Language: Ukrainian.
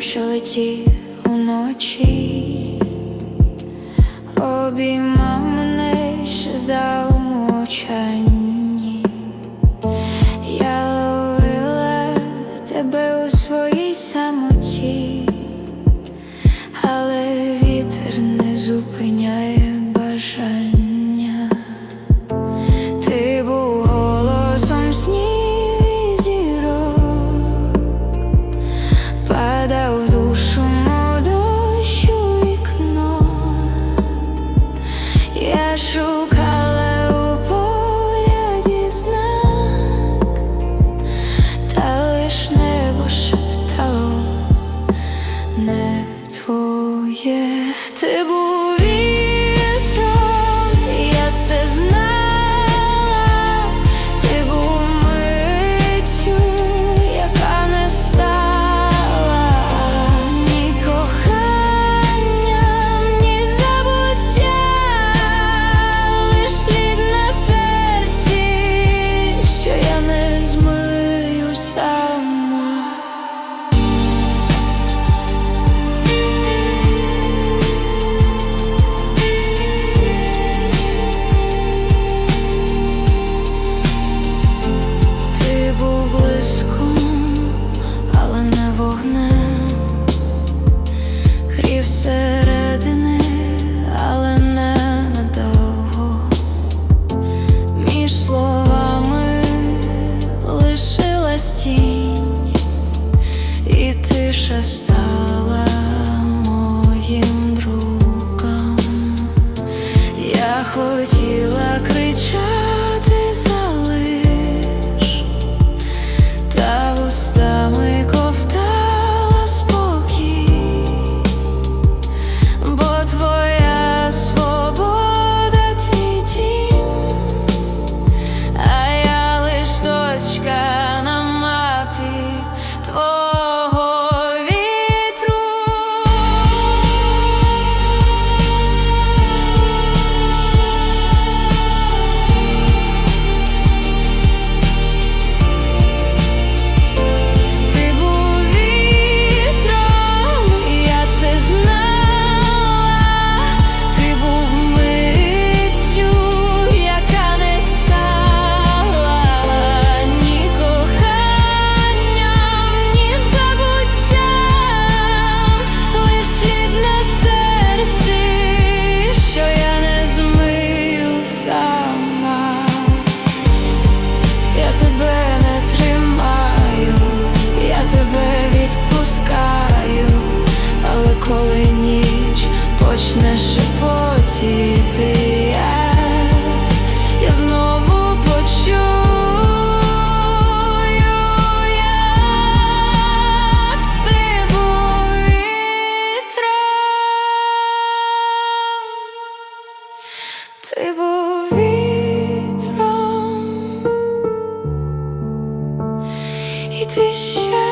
темноті уночі, обіймав мене ще за умовчанні. Я ловила тебе у своїй самоті, але вітер не зупиняє бажання. Я шукала у знак, та лиш небо шептало не твоє. Ти був залишилась тінь, і тиша стала моїм другом. Я хотіла кричати залиш, та вуста. коли ніч почне шепотіти я, я знову почую, ти вітром, і ти ще.